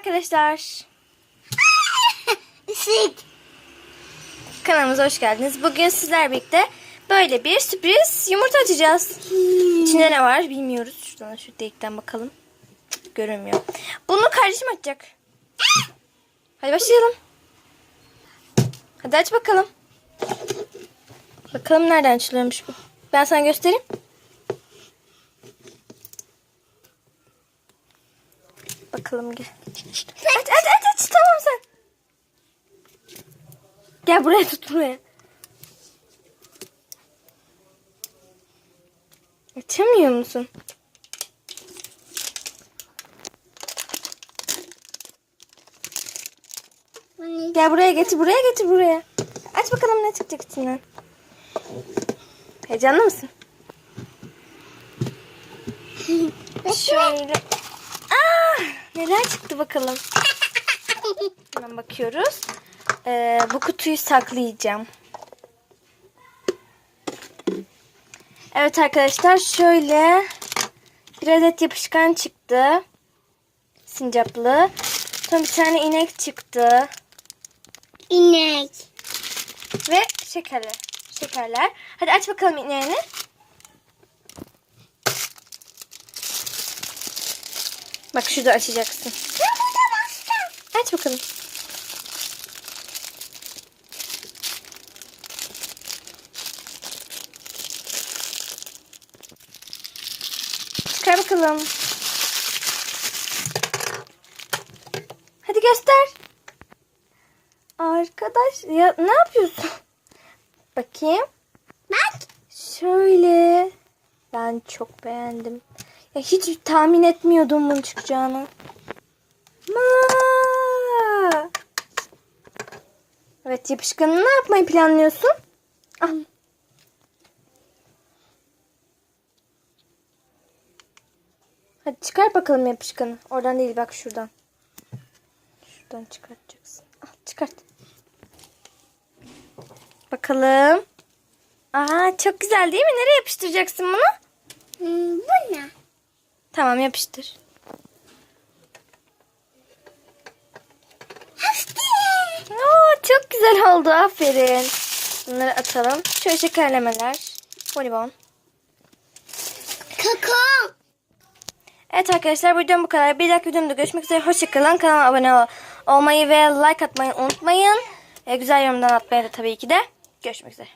arkadaşlar. Isık. Kanalımıza hoş geldiniz. Bugün sizler birlikte böyle bir sürpriz yumurta açacağız. İçinde ne var bilmiyoruz. Şuradan şu delikten bakalım. Cık, Görünmüyor. Bunu kardeşim açacak. Hadi başlayalım. Hadi aç bakalım. Bakalım nereden açılıyormuş bu. Ben sana göstereyim. Bakalım gel. Aç aç aç aç tamam sen. Gel buraya tut buraya. Açamıyor musun? Gel buraya getir buraya getir buraya. Aç bakalım ne çıkacak içinden. Heyecanlı mısın? Şöyle. Neler çıktı bakalım. Hemen bakıyoruz. Ee, bu kutuyu saklayacağım. Evet arkadaşlar şöyle bir adet yapışkan çıktı. Sincaplı. Sonra bir tane inek çıktı. İnek. Ve şekerler. Şekerler. Hadi aç bakalım ineğini. Bak şurada açacaksın. Aç bakalım. Çıkar bakalım. Hadi göster. Arkadaş ya ne yapıyorsun? Bakayım. Bak. Şöyle. Ben çok beğendim. Ya hiç tahmin etmiyordum bunun çıkacağını. Ma. Evet yapışkanı ne yapmayı planlıyorsun? Al. Hadi çıkar bakalım yapışkanı. Oradan değil bak şuradan. Şuradan çıkartacaksın. Al çıkart. Bakalım. Aa çok güzel değil mi? Nereye yapıştıracaksın bunu? Tamam yapıştır. Oo, çok güzel oldu. Aferin. Bunları atalım. Şöyle şekerlemeler. Bonibon. Kakao. Evet arkadaşlar bu videom bu kadar. Bir dahaki videomda görüşmek üzere. Hoşçakalın. Kanalıma abone ol- olmayı ve like atmayı unutmayın. E, güzel yorumdan atmayı da tabii ki de. Görüşmek üzere.